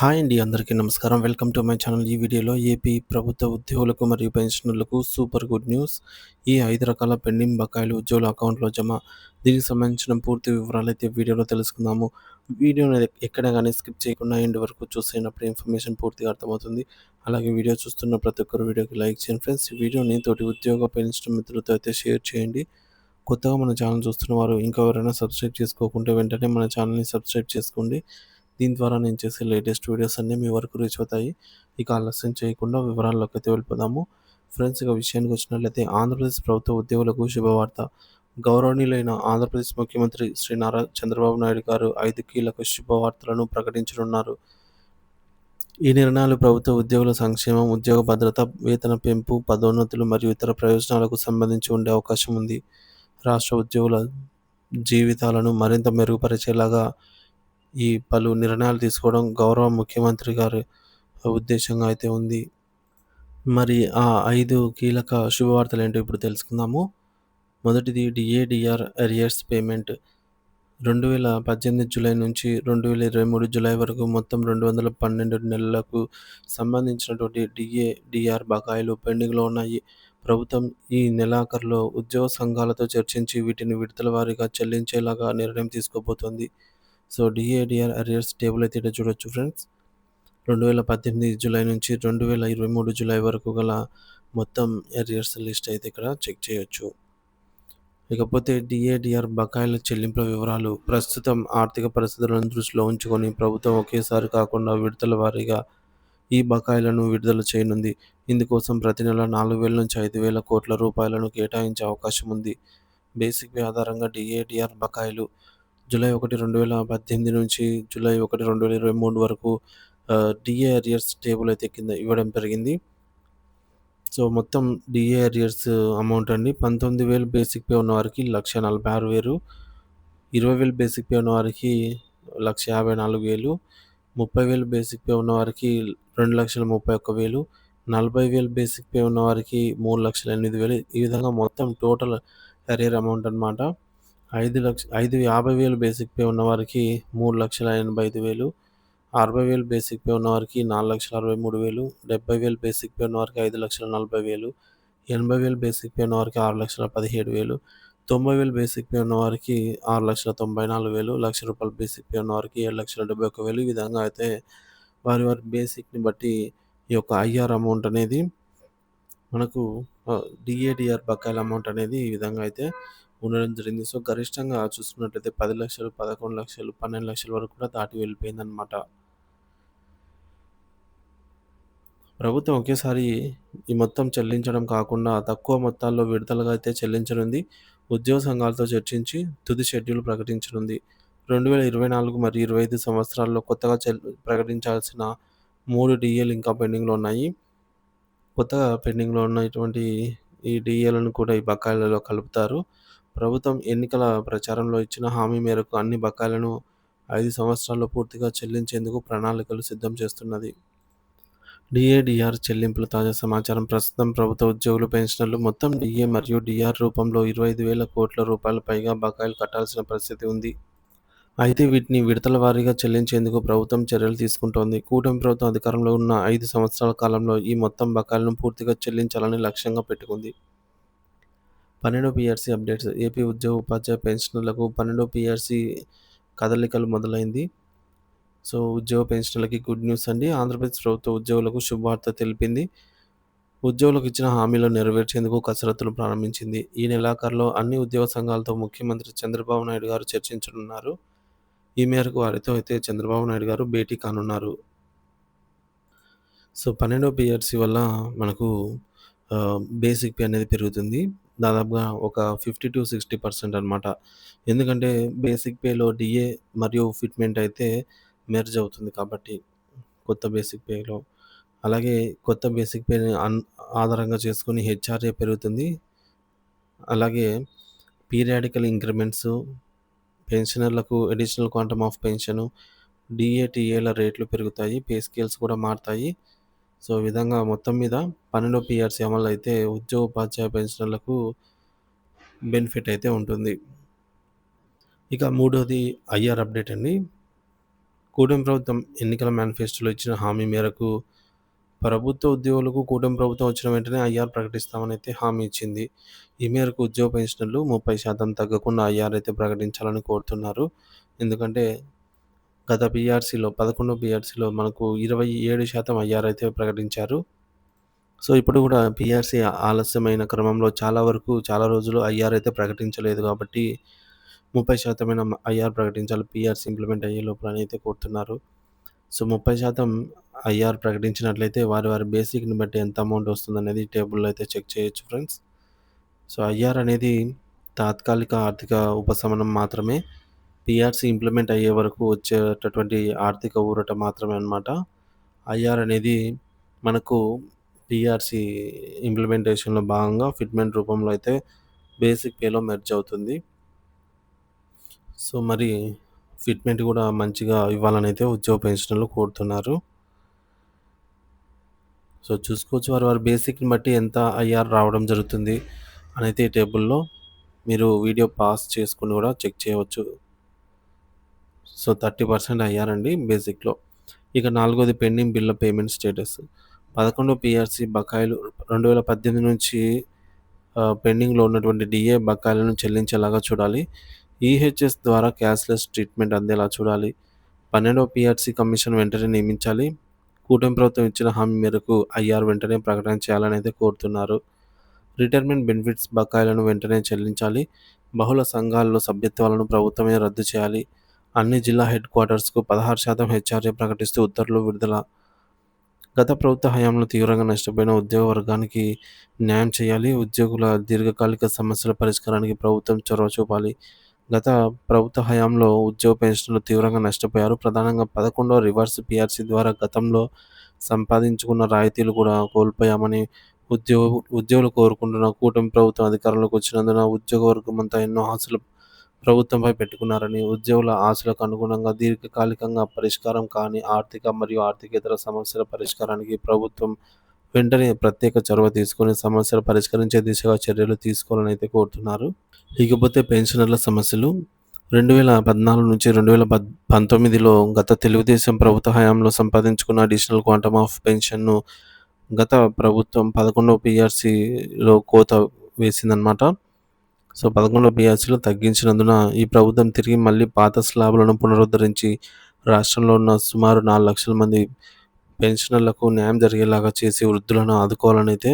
Hi అండి అందరికీ నమస్కారం. Welcome to my channel. ఈ వీడియోలో ఏపీ ప్రభుత్వ ఉద్యోగులకు మరియు పెన్షనర్లకు సూపర్ గుడ్ న్యూస్. ఈ ఐదు రకాల పెండింగ్ బకాయిలు ఉద్యోగుల అకౌంట్లో జమ. దీనికి సంబంధించిన పూర్తి వివరాలు అయితే వీడియోలో తెలుసుకుందాము. వీడియోని ఎక్కడ కానీ స్కిప్ చేయకుండా ఎండ్ వరకు చూసేటప్పుడు ఇన్ఫర్మేషన్ పూర్తిగా అర్థమవుతుంది. అలాగే వీడియో చూస్తున్న ప్రతి ఒక్కరు వీడియోకి లైక్ చేయండి ఫ్రెండ్స్. ఈ వీడియోని తోటి ఉద్యోగ పెన్షన్ మిత్రులతో అయితే షేర్ చేయండి. కొత్తగా మన ఛానల్ చూస్తున్న వారు ఇంకా ఎవరైనా సబ్స్క్రైబ్ చేసుకోకుంటే వెంటనే మన ఛానల్ని సబ్స్క్రైబ్ చేసుకోండి. దీని ద్వారా నేను చేసే లేటెస్ట్ వీడియోస్ అన్నీ మీ వరకు రీచ్ అవుతాయి. ఇక ఆలస్యం చేయకుండా వివరాల్లోకి అయితే వెళ్ళిపోదాము. ఫ్రెండ్స్ ఇక విషయానికి వచ్చినట్లయితే ఆంధ్రప్రదేశ్ ప్రభుత్వ ఉద్యోగులకు శుభవార్త. గౌరవనీయులైన ఆంధ్రప్రదేశ్ ముఖ్యమంత్రి శ్రీ నారా చంద్రబాబు నాయుడు గారు ఐదు కీలక శుభవార్తలను ప్రకటించనున్నారు. ఈ నిర్ణయాలు ప్రభుత్వ ఉద్యోగుల సంక్షేమం ఉద్యోగ భద్రత వేతన పెంపు పదోన్నతులు మరియు ఇతర ప్రయోజనాలకు సంబంధించి ఉండే అవకాశం ఉంది. రాష్ట్ర ఉద్యోగుల జీవితాలను మరింత మెరుగుపరిచేలాగా ఈ పలు నిర్ణయాలు తీసుకోవడం గౌరవ ముఖ్యమంత్రి గారి ఉద్దేశంగా అయితే ఉంది. మరి ఆ ఐదు కీలక శుభవార్తలు ఏంటో ఇప్పుడు తెలుసుకుందాము. మొదటిది డిఏడిఆర్ అరియర్స్ పేమెంట్. రెండు వేల పద్దెనిమిది జూలై నుంచి రెండు వేల ఇరవై మూడు జూలై వరకు మొత్తం రెండు వందల పన్నెండు నెలలకు సంబంధించినటువంటి డిఏ డిఆర్ బకాయిలు పెండింగ్లో ఉన్నాయి. ప్రభుత్వం ఈ నెలాఖరులో ఉద్యోగ సంఘాలతో చర్చించి వీటిని విడతల వారీగా చెల్లించేలాగా నిర్ణయం తీసుకోబోతోంది. So DA DR arrears table అయితే ఇక్కడ చూడొచ్చు ఫ్రెండ్స్. రెండు వేల పద్దెనిమిది జూలై నుంచి రెండు వేల ఇరవై మూడు జూలై వరకు గల మొత్తం అరియర్స్ లిస్ట్ అయితే ఇక్కడ చెక్ చేయొచ్చు. ఇకపోతే డిఏడిఆర్ బకాయిల చెల్లింపుల వివరాలు ప్రస్తుతం ఆర్థిక పరిస్థితులను దృష్టిలో ఉంచుకొని ప్రభుత్వం ఒకేసారి కాకుండా విడతల వారీగా ఈ బకాయిలను విడుదల చేయనుంది. ఇందుకోసం ప్రతి నెల నాలుగు వేల నుంచి ఐదు వేల కోట్ల రూపాయలను కేటాయించే అవకాశం ఉంది. బేసిక్ ఆధారంగా డిఏడిఆర్ బకాయిలు జూలై ఒకటి రెండు వేల పద్దెనిమిది నుంచి జూలై ఒకటి రెండు వేల ఇరవై మూడు వరకు డిఏ అరియర్స్ టేబుల్ అయితే కింద ఇవ్వడం జరిగింది. సో మొత్తం డిఏ అరియర్స్ అమౌంట్ అండి. పంతొమ్మిది వేలు బేసిక్ పే ఉన్న వారికి లక్ష నలభై ఆరు వేలు ఇరవై వేలు బేసిక్ పే ఉన్న వారికి లక్ష యాభై నాలుగు వేలు ముప్పై వేలు బేసిక్ పే ఉన్న వారికి రెండు లక్షల ముప్పై ఒక్క వేలు నలభై వేలు బేసిక్ పే ఉన్న వారికి మూడు లక్షల ఎనిమిది వేలు. ఈ విధంగా మొత్తం టోటల్ అరియర్ అమౌంట్ అనమాట ఐదు లక్ష ఐదు యాభై వేలు బేసిక్ పే ఉన్నవారికి మూడు లక్షల ఎనభై ఐదు వేలు అరవై వేలు బేసిక్ పే ఉన్నవారికి నాలుగు లక్షల అరవై మూడు వేలు డెబ్బై వేలు బేసిక్ పే ఉన్నవారికి ఐదు లక్షల నలభై వేలు ఎనభై వేలు బేసిక్ పే ఉన్నవారికి ఆరు లక్షల పదిహేడు వేలు తొంభై వేలు బేసిక్ పే ఉన్నవారికి ఆరు లక్షల తొంభై నాలుగు వేలు లక్ష రూపాయలు బేసిక్ పే ఉన్న వారికి ఏడు లక్షల డెబ్బై ఒక్క వేలు. ఈ విధంగా అయితే వారి వారి బేసిక్ని బట్టి ఈ యొక్క ఐఆర్ అమౌంట్ అనేది మనకు డిఏడిఆర్ బకాయిల అమౌంట్ అనేది ఈ విధంగా అయితే ఉండడం జరిగింది. సో గరిష్టంగా చూసుకున్నట్లయితే పది లక్షలు పదకొండు లక్షలు పన్నెండు లక్షల వరకు కూడా దాటి వెళ్ళిపోయిందనమాట ప్రభుత్వం ఒకేసారి ఈ మొత్తం చెల్లించడం కాకుండా తక్కువ మొత్తాల్లో విడతలుగా అయితే చెల్లించనుంది. ఉద్యోగ సంఘాలతో చర్చించి తుది షెడ్యూల్ ప్రకటించనుంది. రెండు వేల ఇరవై నాలుగు మరియు ఇరవై ఐదు సంవత్సరాల్లో కొత్తగా చెల్ ప్రకటించాల్సిన మూడు డిఏలు ఇంకా పెండింగ్లో ఉన్నాయి. కొత్తగా పెండింగ్లో ఉన్నటువంటి ఈ డిఏలను కూడా ఈ బకాయిలలో కలుపుతారు. ప్రభుత్వం ఎన్నికల ప్రచారంలో ఇచ్చిన హామీ మేరకు అన్ని బకాయిలను ఐదు సంవత్సరాల్లో పూర్తిగా చెల్లించేందుకు ప్రణాళికలు సిద్ధం చేస్తున్నది. డిఏడిఆర్ చెల్లింపుల తాజా సమాచారం. ప్రస్తుతం ప్రభుత్వ ఉద్యోగులు పెన్షనర్లు మొత్తం డిఏ మరియు డిఆర్ రూపంలో ఇరవై ఐదు వేల కోట్ల రూపాయల పైగా బకాయిలు కట్టాల్సిన పరిస్థితి ఉంది. అయితే వీటిని విడతల వారీగా చెల్లించేందుకు ప్రభుత్వం చర్యలు తీసుకుంటోంది. కూటమి ప్రభుత్వం అధికారంలో ఉన్న ఐదు సంవత్సరాల కాలంలో ఈ మొత్తం బకాయిలను పూర్తిగా చెల్లించాలని లక్ష్యంగా పెట్టుకుంది. పన్నెండు పిఆర్సీ అప్డేట్స్. ఏపీ ఉద్యోగ ఉపాధ్యాయ పెన్షనర్లకు పన్నెండో పిఆర్సీ కదలికలు మొదలైంది. సో ఉద్యోగ పెన్షనర్లకి గుడ్ న్యూస్ అండి. ఆంధ్రప్రదేశ్ ప్రభుత్వ ఉద్యోగులకు శుభవార్త తెలిపింది. ఉద్యోగులకు ఇచ్చిన హామీలను నెరవేర్చేందుకు కసరత్తులు ప్రారంభించింది. ఈ నెలాఖరులో అన్ని ఉద్యోగ సంఘాలతో ముఖ్యమంత్రి చంద్రబాబు నాయుడు గారు చర్చించనున్నారు. ఈ మేరకు వారితో అయితే చంద్రబాబు నాయుడు గారు భేటీ కానున్నారు. సో పన్నెండో పిఆర్సీ వల్ల మనకు బేసిక్ పే అనేది పెరుగుతుంది. దాదాపుగా ఒక ఫిఫ్టీ టు సిక్స్టీ పర్సెంట్ అనమాట ఎందుకంటే బేసిక్ పేలో డిఏ మరియు ఫిట్మెంట్ అయితే మెర్జ్ అవుతుంది కాబట్టి కొత్త బేసిక్ పేలో అలాగే కొత్త బేసిక్ పే ఆధారంగా చేసుకొని హెచ్ఆర్ఏ పెరుగుతుంది. అలాగే పీరియాడికల్ ఇంక్రిమెంట్స్ పెన్షనర్లకు అడిషనల్ క్వాంటమ్ ఆఫ్ పెన్షను డిఏటిఏల రేట్లు పెరుగుతాయి పే స్కేల్స్ కూడా మారుతాయి. సో ఈ విధంగా మొత్తం మీద పన్నెండో పిఆర్సీ అమలు అయితే ఉద్యోగ ఉపాధ్యాయ పెన్షనర్లకు బెనిఫిట్ అయితే ఉంటుంది. ఇక మూడోది ఐఆర్ అప్డేట్ అండి. కూటమి ప్రభుత్వం ఎన్నికల మేనిఫెస్టోలో ఇచ్చిన హామీ మేరకు ప్రభుత్వ ఉద్యోగులకు కూటమి ప్రభుత్వం వచ్చిన వెంటనే ఐఆర్ ప్రకటిస్తామని అయితే హామీ ఇచ్చింది. ఈ మేరకు ఉద్యోగ పెన్షన్లు ముప్పై శాతం తగ్గకుండా ఐఆర్ అయితే ప్రకటించాలని కోరుతున్నారు. ఎందుకంటే గత బీఆర్సీలో పదకొండో బీఆర్సీలో మనకు ఇరవై ఏడు శాతం ఐఆర్ అయితే ప్రకటించారు. సో ఇప్పుడు కూడా బీఆర్సీ ఆలస్యమైన క్రమంలో చాలా వరకు చాలా రోజులు ఐఆర్ అయితే ప్రకటించలేదు కాబట్టి ముప్పై శాతమైన ఐఆర్ ప్రకటించాలి పీఆర్సీ ఇంప్లిమెంట్ అయ్యే లోపల అయితే కోరుతున్నారు. సో ముప్పై శాతం ఐఆర్ ప్రకటించినట్లయితే వారి వారి బేసిక్ని బట్టి ఎంత అమౌంట్ వస్తుంది అనేది టేబుల్లో అయితే చెక్ చేయొచ్చు ఫ్రెండ్స్. సో ఐఆర్ అనేది తాత్కాలిక ఆర్థిక ఉపశమనం మాత్రమే. పిఆర్సీ ఇంప్లిమెంట్ అయ్యే వరకు వచ్చేటటువంటి ఆర్థిక ఊరట మాత్రమే అనమాట ఐఆర్ అనేది మనకు పిఆర్సీ ఇంప్లిమెంటేషన్లో భాగంగా ఫిట్మెంట్ రూపంలో అయితే బేసిక్ పేలో మెర్జ్ అవుతుంది. సో మరి ఫిట్మెంట్ కూడా మంచిగా ఇవ్వాలని అయితే ఉద్యోగ పెన్షన్లు కోరుతున్నారు. సో చూసుకోవచ్చు వారి వారి బేసిక్ని బట్టి ఎంత ఐఆర్ రావడం జరుగుతుంది అనైతే ఈ టేబుల్లో మీరు వీడియో పాస్ చేసుకుని కూడా చెక్ చేయవచ్చు. సో థర్టీ పర్సెంట్ అయ్యారండి బేసిక్లో. ఇక నాలుగోది పెండింగ్ బిల్ల పేమెంట్ స్టేటస్. పదకొండు పిఆర్సీ బకాయిలు రెండు వేల పద్దెనిమిది నుంచి పెండింగ్లో ఉన్నటువంటి డిఏ బకాయిలను చెల్లించేలాగా చూడాలి. ఈహెచ్ఎస్ ద్వారా క్యాష్లెస్ ట్రీట్మెంట్ అందేలా చూడాలి. పన్నెండవ పిఆర్సీ కమిషన్ వెంటనే నియమించాలి. కూటమి ప్రభుత్వం ఇచ్చిన హామీ మేరకు ఐఆర్ వెంటనే ప్రకటన చేయాలని అయితే కోరుతున్నారు. రిటైర్మెంట్ బెనిఫిట్స్ బకాయిలను వెంటనే చెల్లించాలి. బహుళ సంఘాల్లో సభ్యత్వాలను ప్రభుత్వమే రద్దు చేయాలి. అన్ని జిల్లా హెడ్ క్వార్టర్స్కు పదహారు శాతం హెచ్ఆర్ఏ ప్రకటిస్తూ ఉత్తర్వులు విడుదల. గత ప్రభుత్వ హయాంలో తీవ్రంగా నష్టపోయిన ఉద్యోగ వర్గానికి న్యాయం చేయాలి ఉద్యోగుల దీర్ఘకాలిక సమస్యల పరిష్కారానికి ప్రభుత్వం చొరవ చూపాలి. గత ప్రభుత్వ హయాంలో ఉద్యోగ పెన్షన్లు తీవ్రంగా నష్టపోయారు. ప్రధానంగా పదకొండవ రివర్స్ పిఆర్సీ ద్వారా గతంలో సంపాదించుకున్న రాయితీలు కూడా కోల్పోయామని ఉద్యోగ ఉద్యోగులు కోరుకుంటున్న కూటమి ప్రభుత్వం అధికారంలోకి వచ్చినందున ఉద్యోగ వర్గం అంతా ఎన్నో ఆశలు ప్రభుత్వంపై పెట్టుకున్నారని ఉద్యోగుల ఆశలకు అనుగుణంగా దీర్ఘకాలికంగా పరిష్కారం కాని ఆర్థిక మరియు ఆర్థికేతర సమస్యల పరిష్కారానికి ప్రభుత్వం వెంటనే ప్రత్యేక చొరవ తీసుకొని సమస్యలు పరిష్కరించే దిశగా చర్యలు తీసుకోవాలని అయితే కోరుతున్నారు. ఇకపోతే పెన్షనర్ల సమస్యలు. రెండు వేల పద్నాలుగు నుంచి రెండు వేల పద్ పంతొమ్మిదిలో గత తెలుగుదేశం ప్రభుత్వ హయాంలో సంపాదించుకున్న అడిషనల్ క్వాంటమ్ ఆఫ్ పెన్షన్ను గత ప్రభుత్వం పదకొండవ పిఆర్సీలో కోత వేసిందనమాట సో పదకొండవ పిఆర్సీలో తగ్గించినందున ఈ ప్రభుత్వం తిరిగి మళ్ళీ పాత స్లాబులను పునరుద్ధరించి రాష్ట్రంలో ఉన్న సుమారు నాలుగు లక్షల మంది పెన్షనర్లకు న్యాయం జరిగేలాగా చేసి వృద్ధులను ఆదుకోవాలని అయితే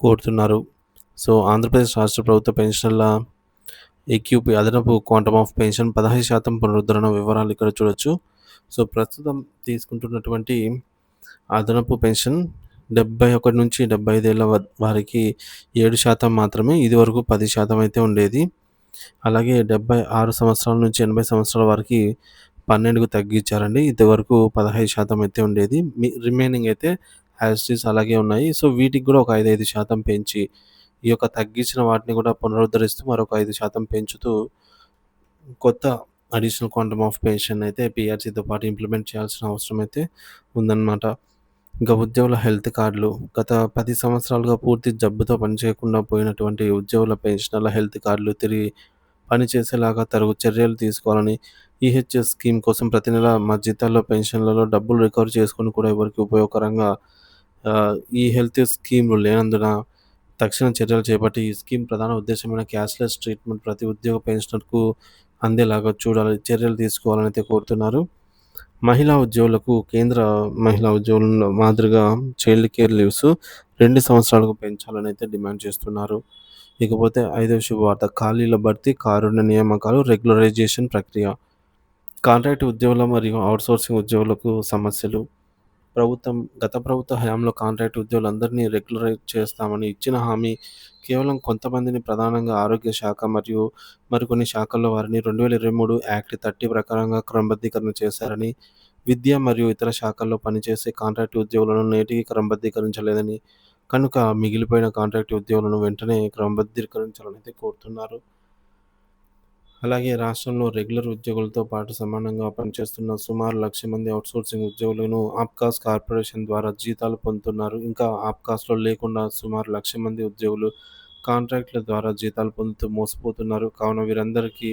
కోరుతున్నారు. సో ఆంధ్రప్రదేశ్ రాష్ట్ర ప్రభుత్వ పెన్షన్ల ఏక్యూపీ అదనపు క్వాంటమ్ ఆఫ్ పెన్షన్ పదహైదు శాతం పునరుద్ధరణ వివరాలు ఇక్కడ చూడొచ్చు. సో ప్రస్తుతం తీసుకుంటున్నటువంటి అదనపు పెన్షన్ డెబ్బై ఒకటి నుంచి డెబ్బై ఐదేళ్ళ వారికి ఏడు శాతం మాత్రమే ఇది వరకు పది శాతం అయితే ఉండేది. అలాగే డెబ్బై ఆరు సంవత్సరాల నుంచి ఎనభై సంవత్సరాల వరకు పన్నెండుకు తగ్గించారండి. ఇంతవరకు పదహైదు శాతం అయితే ఉండేది. మీ రిమైనింగ్ అయితే యాజిటీస్ అలాగే ఉన్నాయి. సో వీటికి కూడా ఒక ఐదు ఐదు శాతం పెంచి ఈ యొక్క తగ్గించిన వాటిని కూడా పునరుద్ధరిస్తూ మరొక ఐదు శాతం పెంచుతూ కొత్త అడిషనల్ క్వాంటమ్ ఆఫ్ పెన్షన్ అయితే పిఆర్సీతో పాటు ఇంప్లిమెంట్ చేయాల్సిన అవసరం అయితే ఉందన్నమాట. ఇంకా ఉద్యోగుల హెల్త్ కార్డులు. గత పది సంవత్సరాలుగా పూర్తి జబ్బుతో పనిచేయకుండా పోయినటువంటి ఉద్యోగుల పెన్షనర్ల హెల్త్ కార్డులు తిరిగి పనిచేసేలాగా తరుగు చర్యలు తీసుకోవాలని ఈహెచ్ఎస్ స్కీమ్ కోసం ప్రతి నెల మా జీతాల్లో పెన్షన్లలో డబ్బులు రికవర్ చేసుకుని కూడా ఎవరికి ఉపయోగకరంగా ఈ హెల్త్ స్కీమ్లు లేనందున తక్షణ చర్యలు చేపట్టి ఈ స్కీమ్ ప్రధాన ఉద్దేశమైన క్యాష్లెస్ ట్రీట్మెంట్ ప్రతి ఉద్యోగ పెన్షనర్కు అందేలాగా చూడాలి చర్యలు తీసుకోవాలని అయితే కోరుతున్నారు. మహిళా ఉద్యోగులకు కేంద్ర మహిళా ఉద్యోగుల మాదిరిగా చైల్డ్ కేర్ లీవ్స్ రెండు సంవత్సరాలకు పెంచాలని అయితే డిమాండ్ చేస్తున్నారు. ఇకపోతే ఐదవ శుభవార్త ఖాళీల భర్తీ కారుణ్య నియామకాలు రెగ్యులరైజేషన్ ప్రక్రియ. కాంట్రాక్ట్ ఉద్యోగుల మరియు అవుట్సోర్సింగ్ ఉద్యోగులకు సమస్యలు. ప్రభుత్వం గత ప్రభుత్వ హయాంలో కాంట్రాక్ట్ ఉద్యోగులందరినీ రెగ్యులరైజ్ చేస్తామని ఇచ్చిన హామీ కేవలం కొంతమందిని ప్రధానంగా ఆరోగ్య శాఖ మరియు మరికొన్ని శాఖల్లో వారిని రెండు వేల ఇరవై మూడు యాక్ట్ థర్టీ ప్రకారంగా క్రమబద్ధీకరణ చేశారని విద్య మరియు ఇతర శాఖల్లో పనిచేసే కాంట్రాక్ట్ ఉద్యోగులను నేటికి క్రమబద్ధీకరించలేదని కనుక మిగిలిపోయిన కాంట్రాక్ట్ ఉద్యోగులను వెంటనే క్రమబద్ధీకరించాలని అయితే కోరుతున్నారు. అలాగే రాష్ట్రంలో రెగ్యులర్ ఉద్యోగులతో పాటు సమానంగా పనిచేస్తున్న సుమారు లక్ష మంది అవుట్సోర్సింగ్ ఉద్యోగులను ఆప్కాస్ కార్పొరేషన్ ద్వారా జీతాలు పొందుతున్నారు ఇంకా ఆప్కాస్లో లేకుండా సుమారు లక్ష మంది ఉద్యోగులు కాంట్రాక్టుల ద్వారా జీతాలు పొందుతూ మోసపోతున్నారు. కావున వీరందరికీ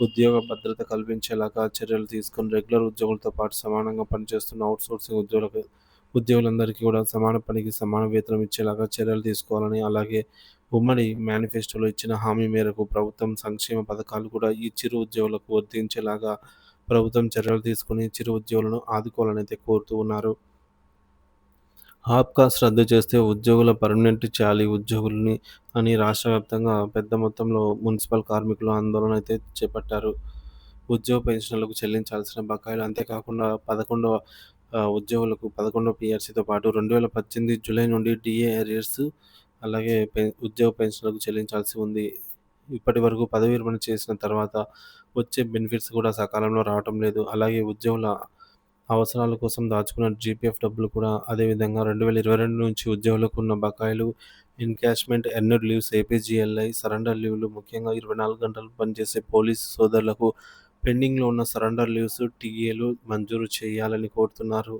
ఉద్యోగ భద్రత కల్పించేలాగా చర్యలు తీసుకొని రెగ్యులర్ ఉద్యోగులతో పాటు సమానంగా పనిచేస్తున్న అవుట్సోర్సింగ్ ఉద్యోగులకు ఉద్యోగులందరికీ కూడా సమాన పనికి సమాన వేతనం ఇచ్చేలాగా చర్యలు తీసుకోవాలని, అలాగే ఉమ్మడి మేనిఫెస్టోలో ఇచ్చిన హామీ మేరకు ప్రభుత్వం సంక్షేమ పథకాలు కూడా ఈ చిరు ఉద్యోగులకు వర్తించేలాగా ప్రభుత్వం చర్యలు తీసుకొని చిరు ఉద్యోగులను ఆదుకోవాలని అయితే కోరుతూ ఉన్నారు. ఆప్కాస్ రద్దు చేస్తే ఉద్యోగుల పర్మనెంట్ చేయాలి ఉద్యోగుల్ని అని రాష్ట్ర వ్యాప్తంగా పెద్ద మొత్తంలో మున్సిపల్ కార్మికులు ఆందోళన అయితే చేపట్టారు. ఉద్యోగ పెన్షన్లకు చెల్లించాల్సిన బకాయిలు అంతేకాకుండా పదకొండవ ఉద్యోగులకు పదకొండవ పిఆర్సీతో పాటు 2018 జూలై నుండి డిఏ అరియర్స్ అలాగే ఉద్యోగ పెన్షన్‌లకు చెల్లించాల్సి ఉంది. ఇప్పటి వరకు పదవీ విరమణ చేసిన తర్వాత వచ్చే బెనిఫిట్స్ కూడా సకాలంలో రావటం లేదు. అలాగే ఉద్యోగుల అవసరాల కోసం దాచుకున్న జీపీఎఫ్ డబ్బులు కూడా అదేవిధంగా 2022 నుంచి ఉద్యోగులకు ఉన్న బకాయిలు, ఎన్కాష్మెంట్ ఎన్నర్ లీవ్స్, ఏపీజీఎల్ఐ, సరెండర్ లీవ్‌లు ముఖ్యంగా 24 గంటలు పనిచేసే పోలీసు సోదరులకు పెండింగ్‌లో ఉన్న సరెండర్ లీవ్స్, టీఏలు మంజూరు చేయాలని కోరుతున్నారు.